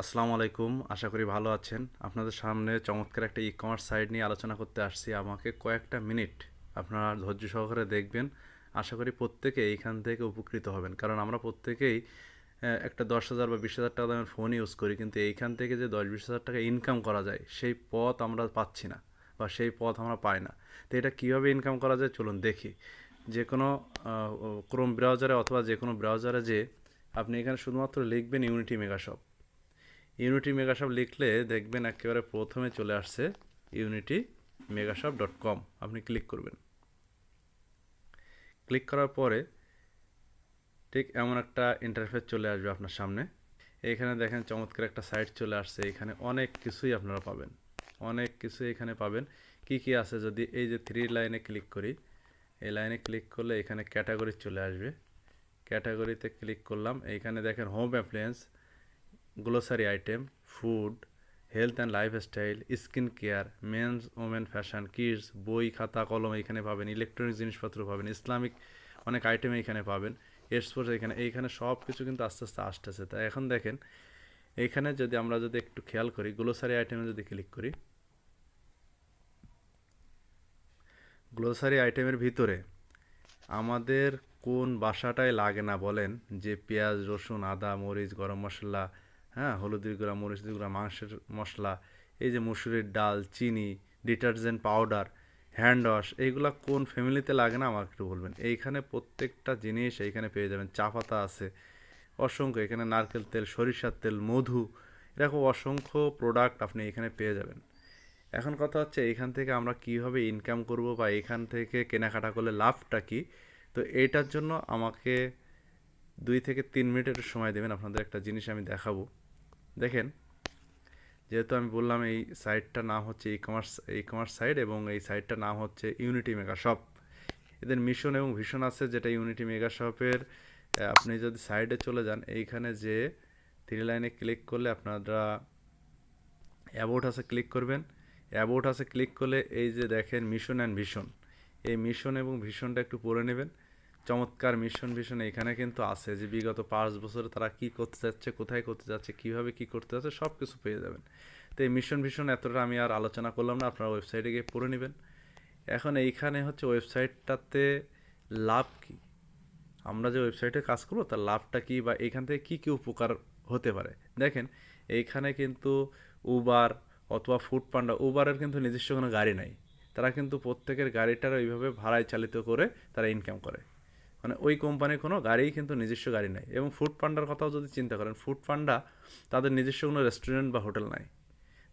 আসসালামু আলাইকুম, আশা করি ভালো আছেন। আপনাদের সামনে চমৎকার একটা ই কমার্স সাইট নিয়ে আলোচনা করতে আসছি। আমাকে কয়েকটা মিনিট আপনারা ধৈর্য সহকারে দেখবেন। আশা করি প্রত্যেকে এইখান থেকে উপকৃত হবেন। কারণ আমরা প্রত্যেকেই একটা দশ হাজার বা বিশ হাজার টাকা দামের ফোন ইউজ করি। কিন্তু এইখান থেকে যে দশ, বিশ হাজার টাকা ইনকাম করা যায়, সেই পথ আমরা পাচ্ছি না বা সেই পথ আমরা পাই না। তো এটা কীভাবে ইনকাম করা যায় চলুন দেখি। যে কোনো ক্রোম ব্রাউজারে অথবা যে কোনো ব্রাউজারে যে আপনি এখানে শুধুমাত্র লিখবেন ইউনিটি মেগাশপ ইউনিটি মেগাশপ লিখলে দেখবেন একেবারে প্রথমে চলে আসছে ইউনিটি মেগাশপ ডট কম আপনি ক্লিক করবেন। ক্লিক করার পরে ঠিক এমন একটা ইন্টারফেস চলে আসবে আপনার সামনে। এখানে দেখেন চমৎকার একটা সাইট চলে আসছে। এখানে অনেক কিছুই আপনারা পাবেন। অনেক কিছু এখানে পাবেন। কি কি আছে? যদি এই যে থ্রি লাইনে ক্লিক করি, এই লাইনে ক্লিক করলে এখানে ক্যাটাগরি চলে আসবে। ক্যাটাগরিতে ক্লিক করলাম। এইখানে দেখেন home appliance grocery item food health and lifestyle skin care men's women fashion kids বই, খাতা, কলম এখানে পাবেন ইলেকট্রনিক জিনিসপত্র পাবেন ইসলামিক অনেক আইটেম এখানে পাবেন স্পোর্টস এখানে এইখানে সব কিছু কিন্তু আস্তে আস্তে আসতেছে। তাই এখন দেখেন, এইখানে যদি আমরা যদি একটু খেয়াল করি গ্লোসারি আইটেমে যদি ক্লিক করি গ্লোসারি আইটেমের ভিতরে আমাদের কোন বাসাটায় লাগে না বলেন, যে পেঁয়াজ, রসুন, আদা, মরিচ, গরম মশলা হ্যাঁ হলুদের গুঁড়া, মরিচের গুঁড়া, মাংসের মশলা, এই যে মুসুরির ডাল, চিনি, ডিটারজেন্ট পাউডার, হ্যান্ড ওয়াশ এইগুলা কোন ফ্যামিলিতে লাগে না আমাকে একটু বলবেন। এইখানে প্রত্যেকটা জিনিস এইখানে পেয়ে যাবেন। চা পাতা আছে, অসংখ্য, এখানে নারকেল তেল, সরিষার তেল, মধু, এরকম অসংখ্য প্রোডাক্ট আপনি এখানে পেয়ে যাবেন। এখন কথা হচ্ছে এইখান থেকে আমরা কীভাবে ইনকাম করব বা এখান থেকে কেনাকাটা করলে লাভটা কী? তো এইটার জন্য আমাকে দুই থেকে তিন মিনিটের সময় দেবেন, আপনাদের একটা জিনিস আমি দেখাবো। দেখেন, যেহেতু আমি বললাম এই সাইটটার নাম হচ্ছে e commerce e commerce site এবং এই সাইটটার নাম হচ্ছে ইউনিটি মেগা শপ এদের মিশন এবং ভিশন আছে যেটা ইউনিটি মেগা শপের আপনি যদি সাইডে চলে যান, এইখানে যে থ্রি লাইনে ক্লিক করলে আপনারা অ্যাবাউট আছে ক্লিক করবেন। অ্যাবাউট আছে ক্লিক করলে এই যে দেখেন মিশন অ্যান্ড ভিশন এই মিশন এবং ভিশনটা একটু পড়ে নেবেন। চমৎকার মিশন ভিশন এখানে কিন্তু আছে যে বিগত পাঁচ বছরে তারা কি করতে যাচ্ছে, কোথায় করতে যাচ্ছে, কীভাবে কি করতে যাচ্ছে সব কিছু পেয়ে যাবেন। তো এই মিশন ভিশন এতটা আমি আর আলোচনা করলাম না, আপনারা ওয়েবসাইটে গিয়ে পড়ে নেবেন। এখন এইখানে হচ্ছে ওয়েবসাইটটাতে লাভ কি? আমরা যে ওয়েবসাইটে কাজ করব, তার লাভটা কি বা এইখান থেকে কী কী উপকার হতে পারে? দেখেন, এইখানে কিন্তু উবার অথবা ফুড পান্ডা উবারের কিন্তু নিজস্ব কোনো গাড়ি নাই। তারা কিন্তু প্রত্যেকের গাড়িটার ওইভাবে ভাড়ায় চালিত করে তারা ইনকাম করে। মানে ওই কোম্পানির কোনো গাড়িই কিন্তু নিজস্ব গাড়ি নাই। এবং ফুড পান্ডার কথাও যদি চিন্তা করেন ফুড পান্ডা তাদের নিজস্ব কোনো রেস্টুরেন্ট বা হোটেল নাই।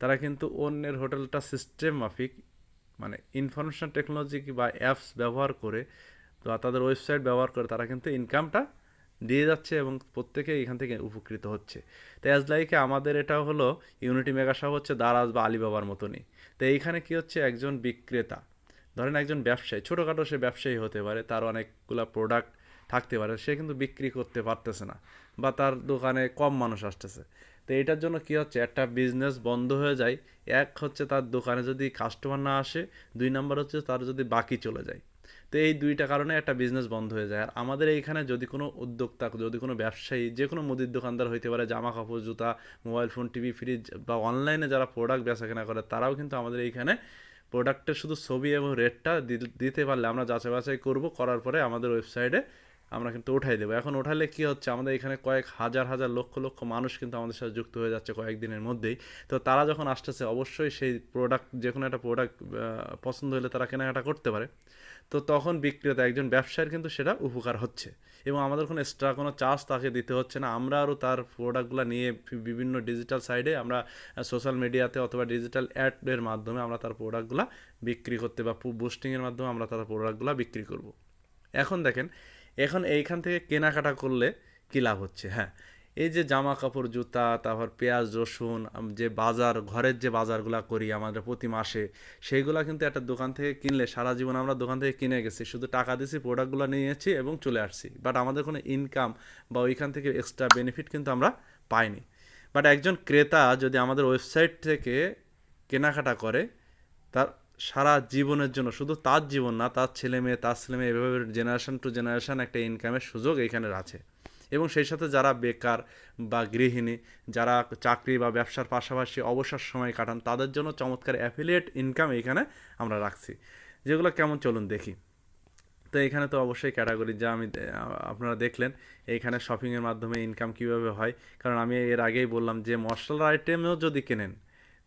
তারা কিন্তু অন্যের হোটেলটা সিস্টেম মাফিক মানে ইনফরমেশন টেকনোলজি বা অ্যাপস ব্যবহার করে বা তাদের ওয়েবসাইট ব্যবহার করে তারা কিন্তু ইনকামটা দিয়ে যাচ্ছে এবং প্রত্যেকে এখান থেকে উপকৃত হচ্ছে। তো অ্যাজ লাইকে আমাদের এটা হলো ইউনিটি মেগাশপ হচ্ছে দারাজ বা আলিবাবার মতনই। তো এইখানে কি হচ্ছে? একজন বিক্রেতা ধরেন একজন ব্যবসায়ী, ছোটোখাটো সে ব্যবসায়ী হতে পারে, তার অনেকগুলো প্রোডাক্ট থাকতে পারে, সে কিন্তু বিক্রি করতে পারতেছে না বা তার দোকানে কম মানুষ আসতেছে। তো এটার জন্য কি হচ্ছে? একটা বিজনেস বন্ধ হয়ে যায়, এক হচ্ছে তার দোকানে যদি কাস্টমার না আসে, দুই নাম্বার হচ্ছে তার যদি বাকি চলে যায়। তো এই দুইটা কারণে একটা বিজনেস বন্ধ হয়ে যায়। আর আমাদের এইখানে যদি কোনো উদ্যোক্তা, যদি কোনো ব্যবসায়ী, যে কোনো মুদির দোকানদার হইতে পারে, জামা কাপড়, জুতা মোবাইল ফোন টিভি ফ্রিজ বা অনলাইনে যারা প্রোডাক্ট বেচা কেনা করে, তারাও কিন্তু আমাদের এইখানে প্রোডাক্টের শুধু ছবি এবং রেটটা দিতে পারলে আমরা যাচাই বাছাই করব, করার পরে আমাদের ওয়েবসাইটে আমরা কিন্তু উঠাই দেবো। এখন উঠালে কি হচ্ছে, আমাদের এখানে কয়েক হাজার হাজার লক্ষ লক্ষ মানুষ কিন্তু আমাদের সাথে যুক্ত হয়ে যাচ্ছে কয়েকদিনের মধ্যেই। তো তারা যখন আসতেছে, অবশ্যই সেই প্রোডাক্ট যে কোনো একটা প্রোডাক্ট পছন্দ হলে তারা কেনাকাটা করতে পারে। তো তখন বিক্রেতা একজন ব্যবসায়ীর কিন্তু সেটা উপকার হচ্ছে। এবং আমাদের কোনো এক্সট্রা কোনো চার্জ তাকে দিতে হচ্ছে না। আমরা আরও তার প্রোডাক্টগুলো নিয়ে বিভিন্ন ডিজিটাল সাইডে আমরা সোশ্যাল মিডিয়াতে অথবা ডিজিটাল অ্যাডের মাধ্যমে আমরা তার প্রোডাক্টগুলো বিক্রি করতে বা বুস্টিংয়ের মাধ্যমে আমরা তার প্রোডাক্টগুলো বিক্রি করব। এখন দেখেন, এখন এইখান থেকে কেনাকাটা করলে কী লাভ হচ্ছে? হ্যাঁ এই যে জামা কাপড় জুতা, তারপর পেঁয়াজ, রসুন যে বাজার, ঘরের যে বাজারগুলো করি আমাদের প্রতি মাসে, সেইগুলো কিন্তু একটা দোকান থেকে কিনলে সারা জীবন আমরা দোকান থেকে কিনে গেছি। শুধু টাকা দিয়েছি প্রোডাক্টগুলো নিয়েছি এবং চলে আসছি। বাট আমাদের কোনো ইনকাম বা ওইখান থেকে এক্সট্রা বেনিফিট কিন্তু আমরা পাইনি। বাট একজন ক্রেতা যদি আমাদের ওয়েবসাইট থেকে কেনাকাটা করে, তার সারা জীবনের জন্য, শুধু তার জীবন না, তার ছেলে মেয়ে, তার ছেলে মেয়ে, এভাবে জেনারেশন টু জেনারেশন একটা ইনকামের সুযোগ এইখানে আছে। এবং সেই সাথে যারা বেকার বা গৃহিণী, যারা চাকরি বা ব্যবসার পাশাপাশি অবসর সময় কাটান, তাদের জন্য চমৎকার অ্যাফিলিয়েট ইনকাম এইখানে আমরা রাখছি। যেগুলো কেমন চলুন দেখি। তো এখানে তো অবশ্যই ক্যাটাগরি যা আমি আপনারা দেখলেন এইখানে শপিংয়ের মাধ্যমে ইনকাম কীভাবে হয়। কারণ আমি এর আগেই বললাম যে মশলার আইটেমও যদি কেনেন,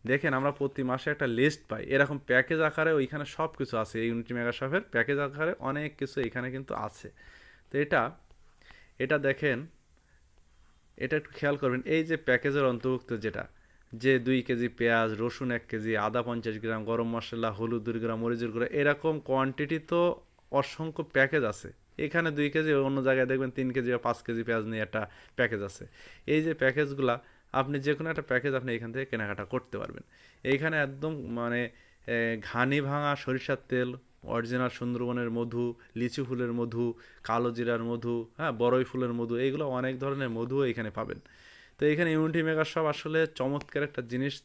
দেখেন আমরা প্রতি মাসে একটা লিস্ট পাই। এরকম প্যাকেজ আকারে ওইখানে সব কিছু আছে। এই ইউনিটি মেগা শপের প্যাকেজ আকারে অনেক কিছু এখানে কিন্তু আছে। তো এটা এটা দেখেন, এটা একটু খেয়াল করবেন, এই যে প্যাকেজের অন্তর্ভুক্ত যেটা, যে দুই কেজি পেঁয়াজ, রসুন এক কেজি, আদা পঞ্চাশ গ্রাম, গরম মশলা, হলুদ দুই গ্রাম, মরিচের গুঁড়ো, এরকম কোয়ান্টিটি তো অসংখ্য প্যাকেজ আছে। এখানে দুই কেজি, অন্য জায়গায় দেখবেন তিন কেজি বা পাঁচ কেজি পেঁয়াজ নিয়ে একটা প্যাকেজ আছে। এই যে প্যাকেজগুলা, আপনি যে কোনো একটা প্যাকেজ আপনি এখান থেকে কেনাকাটা করতে পারবেন। এইখানে একদম মানে ঘানি ভাঙা সরিষার তেল অরিজিনাল সুন্দরবনের মধু, লিচু ফুলের মধু, কালো জিরার মধু হ্যাঁ বড়ই ফুলের মধু এইগুলো অনেক ধরনের মধু এখানে পাবেন। তো এখানে ইউনিটি মেগার সব আসলে চমৎকার একটা জিনিস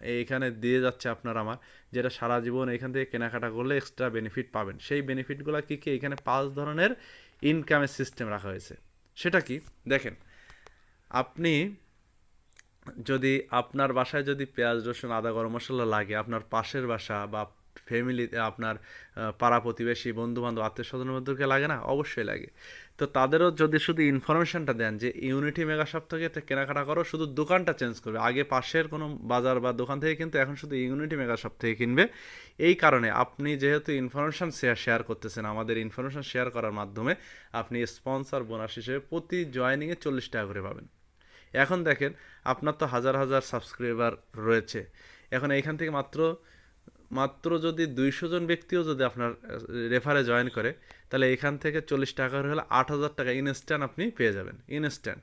এইখানে দিয়ে যাচ্ছে আপনার আমার, যেটা সারা জীবন এখান থেকে কেনাকাটা করলে এক্সট্রা বেনিফিট পাবেন। সেই বেনিফিটগুলো কী কী? এখানে পাঁচ ধরনের ইনকামের সিস্টেম রাখা হয়েছে। সেটা কি? দেখেন, আপনি যদি আপনার বাসায় যদি পেঁয়াজ, রসুন, আদা, গরম মশলা লাগে, আপনার পাশের বাসা বা ফ্যামিলি আপনার পাড়া প্রতিবেশী বন্ধু বান্ধব আত্মীয় স্বজনের মধ্যে লাগে না? অবশ্যই লাগে। তো তাদেরও যদি শুধু ইনফরমেশনটা দেন যে ইউনিটি মেগা শপ থেকে কেনাকাটা করো, শুধু দোকানটা চেঞ্জ করবে। আগে পাশের কোনো বাজার বা দোকান থেকে কিন্তু এখন শুধু ইউনিটি মেগা শপ থেকে কিনবে। এই কারণে আপনি যেহেতু ইনফরমেশন শেয়ার শেয়ার করতেছেন, আমাদের ইনফরমেশন শেয়ার করার মাধ্যমে আপনি স্পন্সর বোনাস হিসেবে প্রতি জয়নিংয়ে চল্লিশ টাকা করে পাবেন। এখন দেখেন, আপনার তো হাজার হাজার সাবস্ক্রাইবার রয়েছে। এখন এইখান থেকে মাত্র মাত্র যদি দুইশো জন ব্যক্তিও যদি আপনার রেফারে জয়েন করে, তাহলে এখান থেকে চল্লিশ টাকা হলে আট হাজার টাকা ইনস্ট্যান্ট আপনি পেয়ে যাবেন ইনস্ট্যান্ট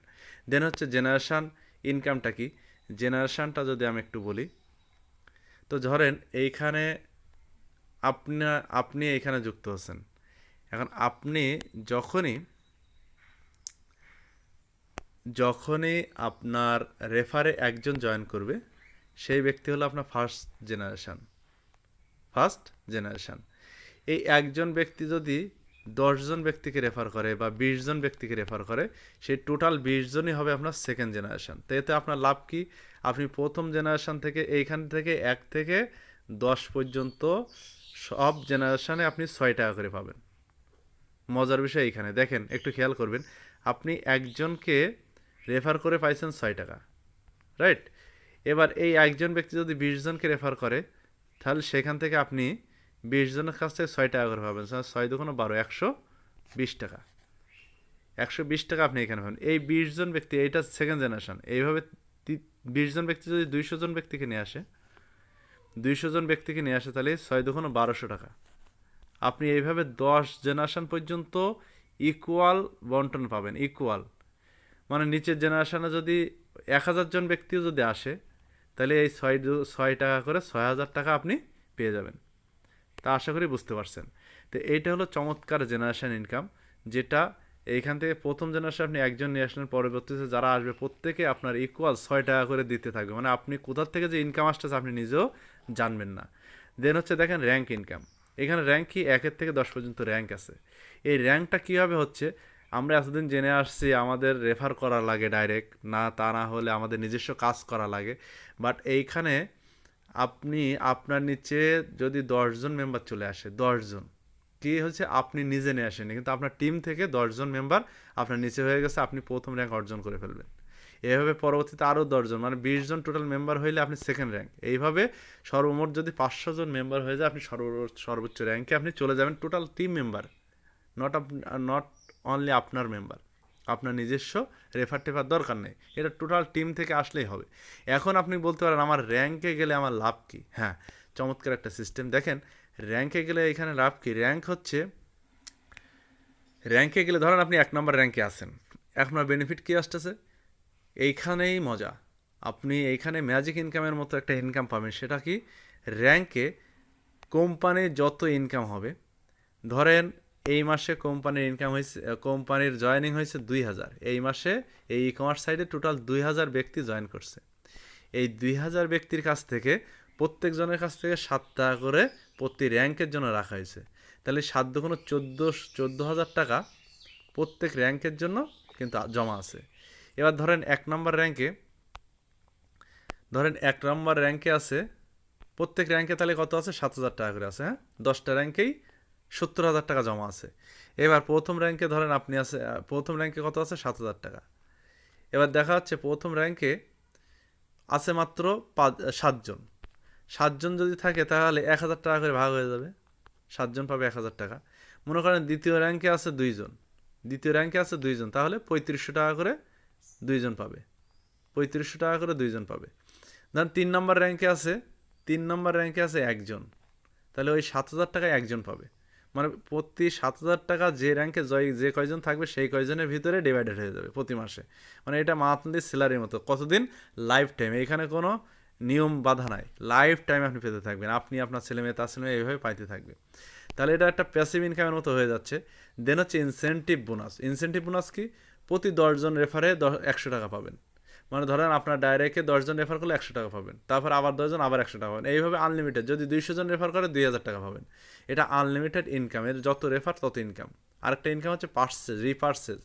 দেন হচ্ছে জেনারেশান ইনকামটা কি? জেনারেশানটা যদি আমি একটু বলি, তো ধরেন এইখানে আপনা, আপনি এইখানে যুক্ত হচ্ছেন এখন আপনি যখনই যখনই আপনার রেফারে একজন জয়েন করবে, সেই ব্যক্তি হলো আপনার ফার্স্ট জেনারেশান ফার্স্ট জেনারেশান। এই একজন ব্যক্তি যদি দশজন ব্যক্তিকে রেফার করে বা বিশ জন ব্যক্তিকে রেফার করে সেই টোটাল বিশ জনই হবে আপনার সেকেন্ড জেনারেশান তো এতে আপনার লাভ কি? আপনি প্রথম জেনারেশান থেকে এইখান থেকে এক থেকে দশ পর্যন্ত সব জেনারেশানে আপনি ছয় টাকা করে পাবেন। মজার বিষয় এইখানে। দেখেন, একটু খেয়াল করবেন, আপনি একজনকে রেফার করে পাইছেন ছয় টাকা রাইট এবার এই একজন ব্যক্তি যদি বিশ জনকে রেফার করে তাহলে সেখান থেকে আপনি বিশ জনের কাছ থেকে ছয় টাকা করে পাবেন। ছয় দুগুণ বারো, একশো বিশ টাকা। একশো বিশ টাকা আপনি এখানে পাবেন। এই বিশ জন ব্যক্তি, এইটা সেকেন্ড জেনারেশন এইভাবে বিশ জন ব্যক্তি যদি দুইশো জন ব্যক্তিকে নিয়ে আসে, দুইশো জন ব্যক্তিকে নিয়ে আসে, তাহলে ছয় দুগুণ বারোশো টাকা। আপনি এইভাবে দশ জেনারেশন পর্যন্ত ইকুয়াল বন্টন পাবেন ইকুয়াল মানে নিচের জেনারেশনে যদি এক হাজার জন ব্যক্তিও যদি আসে তাহলে এই ছয় ছয় টাকা করে ছয় হাজার টাকা আপনি পেয়ে যাবেন। তা আশা করি বুঝতে পারছেন। তো এইটা হলো চমৎকার জেনারেশন ইনকাম যেটা এইখান থেকে প্রথম জেনারেশন আপনি একজন নিয়ে আসলেন পরবর্তীতে যারা আসবে, প্রত্যেকে আপনার ইকুয়াল ছয় টাকা করে দিতে থাকবে। মানে আপনি কোথার থেকে যে ইনকাম আসতেছে আপনি নিজেও জানবেন না। দেন হচ্ছে দেখেন র্যাঙ্ক ইনকাম এখানে র্যাঙ্ক কি? একের থেকে দশ পর্যন্ত র্যাঙ্ক আছে। এই র্যাঙ্কটা কীভাবে হচ্ছে? আমরা এতদিন জেনে আসছি আমাদের রেফার করা লাগে ডাইরেক্ট না তা না হলে আমাদের নিজস্ব কাজ করা লাগে। বাট এইখানে আপনি, আপনার নিচে যদি দশজন মেম্বার চলে আসে দশজন কি হচ্ছে আপনি নিজে নিয়ে আসেননি? কিন্তু আপনার টিম থেকে দশজন মেম্বার আপনার নিচে হয়ে গেছে, আপনি প্রথম র্যাঙ্ক অর্জন করে ফেলবেন। এভাবে পরবর্তীতে আরও দশজন মানে বিশ জন টোটাল মেম্বার হইলে আপনি সেকেন্ড র্যাঙ্ক এইভাবে সর্বমোট যদি পাঁচশো জন মেম্বার হয়ে যায়, আপনি সর্ব, সর্বোচ্চ র্যাঙ্কে আপনি চলে যাবেন total team member not up not only আপনার মেম্বার আপনার নিজস্ব রেফার টেফার দরকার নেই। এটা টোটাল টিম থেকে আসলেই হবে। এখন আপনি বলতে পারেন, আমার র্যাঙ্কে গেলে আমার লাভ কী? হ্যাঁ চমৎকার একটা সিস্টেম দেখেন র্যাঙ্কে গেলে এখানে লাভ কী? র্যাঙ্ক হচ্ছে র্যাঙ্কে গেলে ধরেন আপনি এক নম্বর র্যাঙ্কে আছেন। আপনার বেনিফিট কী আসতেছে? এইখানেই মজা। আপনি এইখানে ম্যাজিক ইনকামের মতো একটা ইনকাম পাবেন। সেটা কি? র্যাঙ্কে কোম্পানির যত ইনকাম হবে, ধরেন এই মাসে কোম্পানির ইনকাম হয়েছে কোম্পানির জয়েনিং হয়েছে দুই হাজার। এই মাসে এই ই কমার্স সাইটে টোটাল দুই হাজার ব্যক্তি জয়েন করছে। এই দুই হাজার ব্যক্তির কাছ থেকে প্রত্যেকজনের কাছ থেকে সাত টাকা করে প্রতি র্যাঙ্কের জন্য রাখা হয়েছে। তাহলে সাত দুগুণ চোদ্দ চোদ্দ হাজার টাকা প্রত্যেক র্যাঙ্কের জন্য কিন্তু জমা আছে। এবার ধরেন এক নম্বর র্যাঙ্কে ধরেন এক নম্বর র্যাঙ্কে আছে, প্রত্যেক র্যাঙ্কে তাহলে কত আছে? সাত হাজার টাকা করে আছে হ্যাঁ? দশটা র্যাঙ্কেই সত্তর হাজার টাকা জমা আছে। এবার প্রথম র্যাঙ্কে ধরেন আপনি আছে প্রথম র্যাঙ্কে কত আছে? সাত হাজার টাকা। এবার দেখা যাচ্ছে প্রথম র্যাঙ্কে আছে মাত্র পাঁচ, সাতজন। সাতজন যদি থাকে তাহলে এক হাজার টাকা করে ভাগ হয়ে যাবে। সাতজন পাবে এক হাজার টাকা। মনে করেন দ্বিতীয় র্যাঙ্কে আছে দুইজন। দ্বিতীয় র্যাঙ্কে আছে দুইজন, তাহলে পঁয়ত্রিশশো টাকা করে দুইজন পাবে। পঁয়ত্রিশশো টাকা করে দুইজন পাবে। ধরেন তিন নম্বর র্যাঙ্কে আছে, তিন নম্বর র্যাঙ্কে আছে একজন। তাহলে ওই সাত হাজার টাকায় একজন পাবে। মানে প্রতি সাত হাজার টাকা যে র্যাঙ্কে জয় যে কয়জন থাকবে, সেই কয়জনের ভিতরে ডিভাইডেড হয়ে যাবে প্রতি মাসে। মানে এটা মান্থলি স্যালারির মতো। কতদিন? লাইফ টাইম এখানে কোনো নিয়ম বাধা নাই। লাইফ টাইম আপনি পেতে থাকবেন। আপনি আপনার ছেলে মেয়ে, তার ছেলে এইভাবে পাইতে থাকবে তাহলে এটা একটা প্যাসিভ ইনকামের মতো হয়ে যাচ্ছে। দেন হচ্ছে ইনসেন্টিভ বোনাস ইনসেন্টিভ বোনাস কি? প্রতি দশজন রেফারে দশ একশো টাকা পাবেন। মানে ধরেন আপনার ডাইরেক্টে দশজন রেফার করলে একশো টাকা পাবেন, তারপর আবার দশজন আবার একশো টাকা পাবেন। এইভাবে আনলিমিটেড যদি দুইশো জন রেফার করে, দুই হাজার টাকা পাবেন। এটা আনলিমিটেড ইনকাম এর যত রেফার তত ইনকাম আরেকটা ইনকাম হচ্ছে পার্সেজ রিপার্সেজ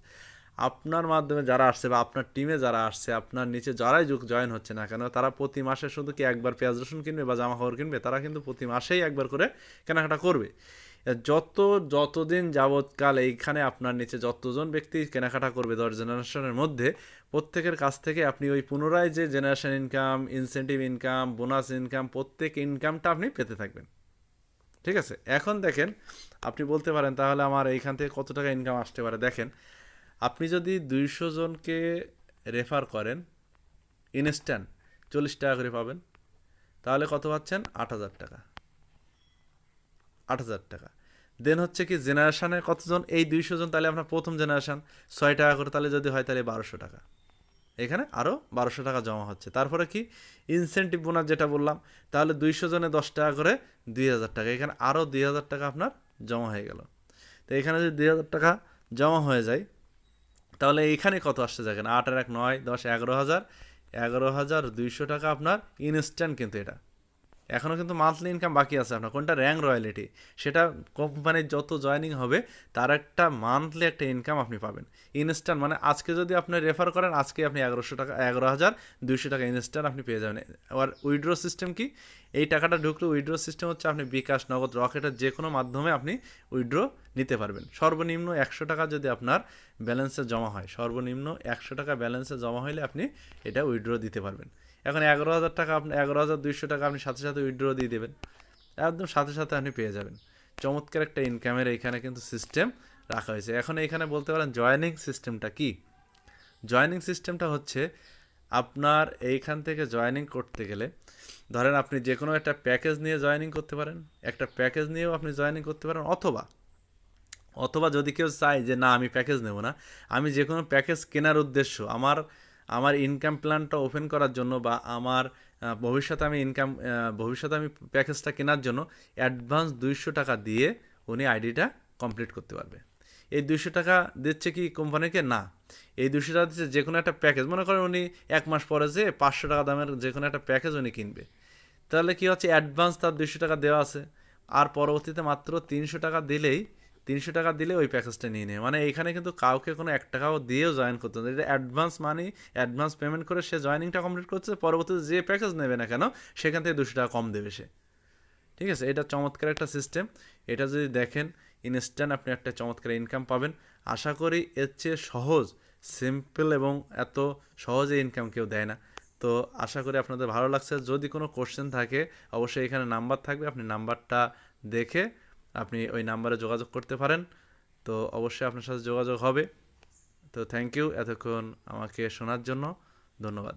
আপনার মাধ্যমে যারা আসছে বা আপনার টিমে যারা আসছে, আপনার নিচে যারাই যুগ জয়েন হচ্ছে না কেন, তারা প্রতি মাসে শুধু কি একবার পেঁয়াজ রসুন কিনবে বা জামা কাপড় কিনবে? তারা কিন্তু প্রতি মাসেই একবার করে কেনাকাটা করবে। যত, যতদিন যাবৎকাল এইখানে আপনার নিচে যতজন ব্যক্তি কেনাকাটা করবে দশ জেনারেশনের মধ্যে, প্রত্যেকের কাছ থেকে আপনি ওই পুনরায় যে generation income incentive income bonus income, প্রত্যেক ইনকামটা আপনি পেতে থাকবেন। ঠিক আছে? এখন দেখেন, আপনি বলতে পারেন, তাহলে আমার এইখান থেকে কত টাকা ইনকাম আসতে পারে? দেখেন, আপনি যদি দুইশো জনকে রেফার করেন ইনস্ট্যান্ট চল্লিশ টাকা করে পাবেন, তাহলে কত পাচ্ছেন? আট হাজার টাকা। আট হাজার টাকা। দেন হচ্ছে কি জেনারেশানে কতজন? এই দুইশো জন, তাহলে আপনার প্রথম জেনারেশান ছয় টাকা করে তাহলে যদি হয় তাহলে বারোশো টাকা। এখানে আরও বারোশো টাকা জমা হচ্ছে। তারপরে কি? ইনসেন্টিভ বোনাস যেটা বললাম, তাহলে দুইশো জনে দশ টাকা করে দুই হাজার টাকা। এখানে আরও দুই হাজার টাকা আপনার জমা হয়ে গেল। তো এখানে যদি দুই হাজার টাকা জমা হয়ে যায়, তাহলে এইখানে কত আসছে দেখেন? আট আর এক নয়, দশ, এগারো হাজার। এগারো হাজার দুইশো টাকা আপনার ইনস্ট্যান্ট কিন্তু এটা। এখনও কিন্তু মান্থলি ইনকাম বাকি আছে আপনার। কোনটা র্যাঙ্ক রয়্যালিটি সেটা কোম্পানির যত জয়নিং হবে, তার একটা মান্থলি একটা ইনকাম আপনি পাবেন। ইনস্ট্যান্ট মানে আজকে যদি আপনি রেফার করেন, আজকে আপনি এগারোশো টাকা, এগারো হাজার দুইশো টাকা ইনস্ট্যান্ট আপনি পেয়ে যাবেন। আর উইড্রো সিস্টেম কি? এই টাকাটা ঢুকলে উইড্রো সিস্টেম হচ্ছে আপনি বিকাশ, নগদ রকেটের যে কোনো মাধ্যমে আপনি উইড্রো নিতে পারবেন। সর্বনিম্ন একশো টাকা যদি আপনার ব্যালেন্সে জমা হয়, সর্বনিম্ন একশো টাকা ব্যালেন্সে জমা হলে আপনি এটা উইড্রো দিতে পারবেন। এখন এগারো হাজার টাকা আপনি এগারো হাজার দুইশো টাকা আপনি সাথে সাথে উইড্রো দিয়ে দেবেন। একদম সাথে সাথে আপনি পেয়ে যাবেন। চমৎকার একটা ইনকামের এইখানে কিন্তু সিস্টেম রাখা হয়েছে। এখন এইখানে বলতে পারেন জয়েনিং সিস্টেমটা কি? জয়েনিং সিস্টেমটা হচ্ছে আপনার এইখান থেকে জয়েনিং করতে গেলে, ধরেন আপনি যে কোনো একটা প্যাকেজ নিয়ে জয়েনিং করতে পারেন। একটা প্যাকেজ নিয়েও আপনি জয়েনিং করতে পারেন অথবা অথবা যদি কেউ চায় যে না, আমি প্যাকেজ নেব না, আমি যে কোনো প্যাকেজ কেনার উদ্দেশ্য, আমার আমার ইনকাম প্ল্যানটা ওপেন করার জন্য বা আমার ভবিষ্যতে আমি ইনকাম ভবিষ্যতে আমি প্যাকেজটা কেনার জন্য অ্যাডভান্স দুইশো টাকা দিয়ে উনি আইডিটা কমপ্লিট করতে পারবে। এই দুইশো টাকা দিচ্ছে কি কোম্পানিকে না। এই দুশো টাকা দিচ্ছে যে কোনো একটা প্যাকেজ মনে করেন উনি এক মাস পরে যে পাঁচশো টাকা দামের যে কোনো একটা প্যাকেজ উনি কিনবে। তাহলে কি হচ্ছে? অ্যাডভান্স তার দুশো টাকা দেওয়া আছে। আর পরবর্তীতে মাত্র তিনশো টাকা দিলেই তিনশো টাকা দিলে ওই প্যাকেজটা নিয়ে নেয়। মানে এখানে কিন্তু কাউকে কোনো এক টাকাও দিয়েও জয়েন করতে হবে না। এটা অ্যাডভান্স মানি অ্যাডভান্স পেমেন্ট করে সে জয়েনিংটা কমপ্লিট করছে, পরবর্তীতে যে প্যাকেজ নেবে না কেন, সেখান থেকে দুশো টাকা কম দেবে সে। ঠিক আছে? এটা চমৎকার একটা সিস্টেম এটা যদি দেখেন ইনস্ট্যান্ট আপনি একটা চমৎকার ইনকাম পাবেন। আশা করি এর চেয়ে সহজ সিম্পল এবং এত সহজে ইনকাম কেউ দেয় না। তো আশা করি আপনাদের ভালো লাগছে। যদি কোনো কোশ্চেন থাকে, অবশ্যই এখানে নাম্বার থাকবে। আপনি নাম্বারটা দেখে আপনি ওই নাম্বারে যোগাযোগ করতে পারেন। তো অবশ্যই আপনার সাথে যোগাযোগ হবে। তো থ্যাংক ইউ এতক্ষণ আমাকে শোনার জন্য। ধন্যবাদ।